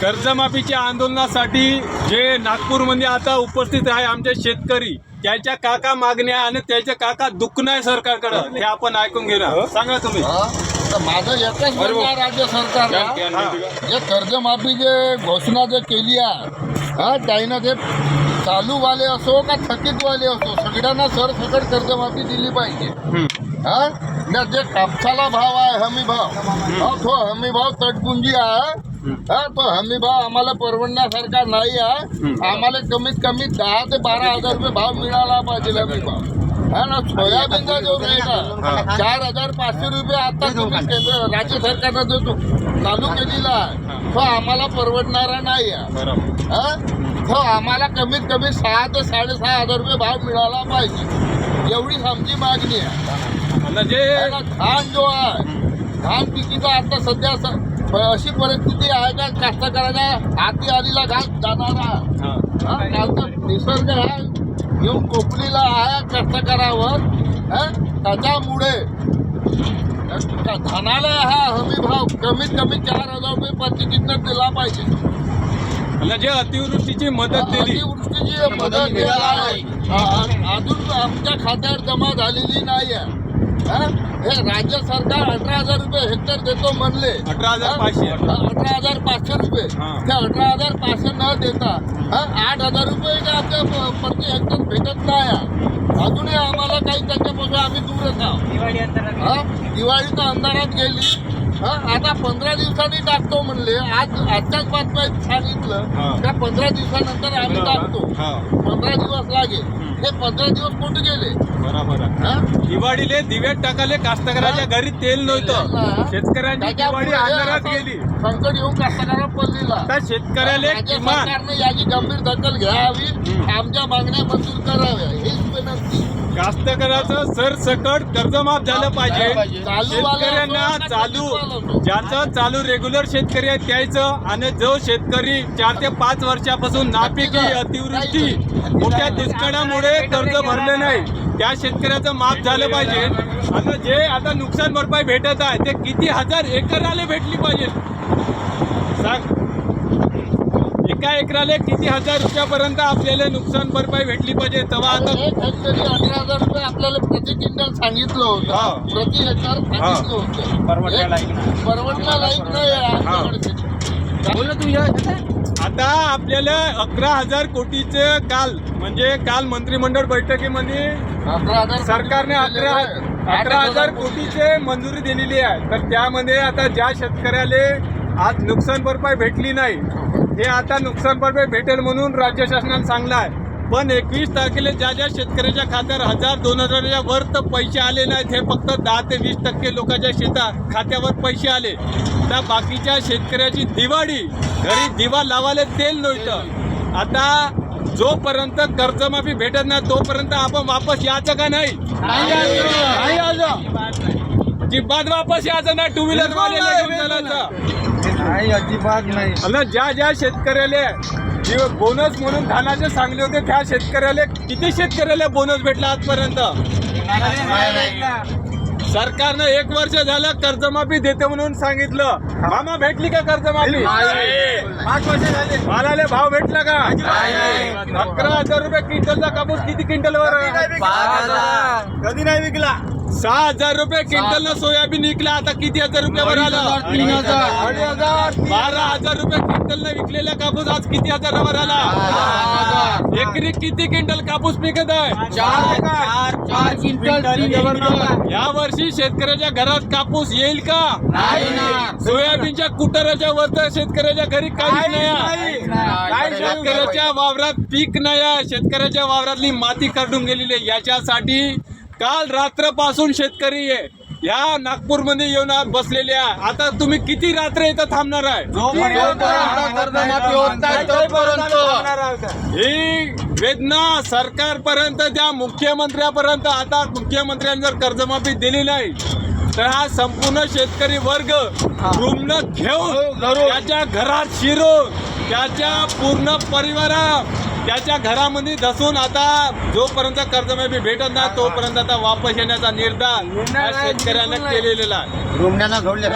कर्जमाफीच्या आंदोलनासाठी जे नागपूरमध्ये आता उपस्थित आहे आमचे शेतकरी त्याच्या काका मागण्या आणि त्याच्या काका दुखणं आहे सरकारकडं हे आपण ऐकून घेणार. सांगा तुम्ही. हा? तर माझं एकच म्हणणं आहे राज्य सरकारला. जे कर्जमाफी जे घोषणा जे केली आहे हा त्यानं ते चालूवाले असो का थकीतवाले असो सगळ्यांना सरसकट कर्जमाफी दिली पाहिजे. हा? न जे कापसाला भाव आहे हमी भाव. हा, तो हमी भाव तटपुंजी आहे. हा तो हमी भाव आम्हाला परवडण्यासारखा नाही आहे आम्हाला कमीत कमी दहा ते बारा हजार रुपये भाव मिळाला पाहिजे हमी भाव. हा. ना सोयाबीनचा जो रेट आहे चार हजार पाचशे रुपये आता तुम्ही केंद्र राज्य सरकारनं जो तो चालू केलेला आहे तो आम्हाला परवडणारा नाही आहे. बरोबर. हा? तो आम्हाला कमीत कमी सहा ते साडेसहा हजार रुपये भाव मिळाला पाहिजे. एवढीच आमची मागणी आहे. आणि जे आणि धान जो आहे धान पिकीचा आता सध्या अशी परिस्थिती आहे का? कास्तकाराच्या हाती आलेला घास जाणारा. निसर्ग हा येऊन कोकणीला आहे हा, त्याच्यामुळे का- धानाला हा हमी भाव कमीत कमी चार हजार रुपये प्रति क्विंटल दिला पाहिजे. आणि जे अतिवृष्टीची मदत दिली. अतिवृष्टीची मदत अजून आमच्या खात्यावर जमा झालेली नाही आहे हा? हे राज्य सरकार अठरा हजार रुपये हेक्टर देतो म्हणले अठरा हजार पाचशे. अठरा हजार पाचशे रुपये हा. ते अठरा हजार पाचशे न देता हा, आठ हजार रुपये जे आमच्या प्रति हेक्टर भेटत नाही. अजूनही आम्हाला काही त्याच्यापासून आम्ही दूरच आहोत हा? दिवाळी तर अंधारात गेली हा आता पंधरा दिवसांनी टाकतो म्हणले. आज आजच्याच बातम्यात सांगितलं. हा. का पंधरा दिवसानंतर आम्ही टाकतो. हा. पंधरा दिवस लागेल. हे पंधरा दिवस कुठे गेले? बरोबर. आहे हा? दिवाळीले दिवे टाकाले कास्तकाराच्या घरी तेल नव्हतं. शेतकऱ्यांची दिवाळी त्याच्यामुळे असं गेली. संकट येऊन कास्तकाराला पडलेला. आता शेतकऱ्याला राज्य किमान सरकारने याची गंभीर दखल घ्यावी. आमच्या मागण्या मंजूर कराव्या. हीच विनंती. कास्तकाराचं सरसकट कर्जमाफ झालं पाहिजे. शेतकऱ्यांना चालू. ज्याचं चालू रेग्युलर शेतकरी आहे त्याचं. आणि जो शेतकरी चार ते पाच वर्षापासून नापिकी. अतिवृष्टी मोठ्या दुष्काळामुळे कर्ज भरले नाही. त्या शेतकऱ्याचं माफ झालं पाहिजे. आणि जे आता नुकसान भरपाई भेटत आहे ते किती हजार एकराले भेटली पाहिजे. सांग. एका एकराले किती हजार रुपयापर्यंत आपल्याला नुकसान भरपाई भेटली पाहिजे? तेव्हा आता एक हेक्टरी अठरा हजार रुपये आपल्याला प्रति क्विंटल सांगितलं. होतं. प्रति हेक्टर सांगितलं होतं? नाही. आता आपल्याला अकरा हजार कोटीचे काल म्हणजे काल मंत्रिमंडळ बैठकीमध्ये अकरा हजार सरकारने अकरा अकरा हजार कोटीचे मंजुरी दिलेली आहे. तर त्यामध्ये आता ज्या शेतकऱ्याले आज नुकसान भरपाई भेटली नाही हे आता नुकसान भरपाई भेटेल म्हणून राज्य शासनाने सांगलं आहे. पण एकवीस तारखेला ज्या ज्या शेतकऱ्याच्या खात्यावर हजार दोन हजाराच्या वर तर पैसे आले नाहीत हे फक्त दहा ते वीस टक्के लोकांच्या शेता खात्यावर पैसे आले. त्या बाकीच्या शेतकऱ्याची दिवाळी घरी दिवा लावायला तेल नव्हतं. आता जोपर्यंत कर्जमाफी भेटत नाही तोपर्यंत आपण वापस यायचं का नाही? अजिबात वापस यायचं नाही टू व्हीलर नाही अजिबात नाही. आणि ज्या ज्या शेतकऱ्याला जे बोनस म्हणून धानाचे सांगले होते त्या शेतकऱ्याला किती शेतकऱ्याला बोनस भेटला आजपर्यंत? सरकारनं एक वर्ष झालं कर्जमाफी देते म्हणून सांगितलं. मामा भेटली का कर्जमाफी? पाच वर्ष झाले. मालाले भाव भेटला का? अकरा हजार रुपये क्विंटलचा कापूस किती क्विंटलवर? कधी नाही विकला? सहा हजार रुपये क्विंटल सोयाबीन विकला आता किती हजार रुपयावर आला? तीन हजार. बारा हजार रुपये क्विंटल विकलेला कापूस आज किती हजारावर आला? एकरी किती क्विंटल कापूस पिकत आहे? चार चार क्विंटल. या वर्षी शेतकऱ्याच्या घरात कापूस येईल का. सोयाबीनच्या कुटाराच्या वर तर शेतकऱ्याच्या घरी काहीच नाही शेतकऱ्याच्या वावरात पीक नाही. शेतकऱ्याच्या वावरातली माती काढून गेलेली आहे. याच्यासाठी काल रात्रपासून शेतकरी आहे. या नागपूरमध्ये येऊन आज बसलेले आहे. आता तुम्ही किती रात्र इथं थांबणार आहे? ही वेदना सरकारपर्यंत त्या मुख्यमंत्र्यापर्यंत आता मुख्यमंत्र्यांनी जर कर्जमाफी दिली नाही तर हा संपूर्ण शेतकरी वर्ग रुग्ण घेऊन त्याच्या घरात शिरून त्याच्या पूर्ण परिवारा त्याच्या घरामध्ये धसून आता जोपर्यंत कर्जमाफी भेटत नाही तोपर्यंत आता वापस येण्याचा निर्धार शेतकऱ्यांना केलेला आहे. रुमण्यानं घडले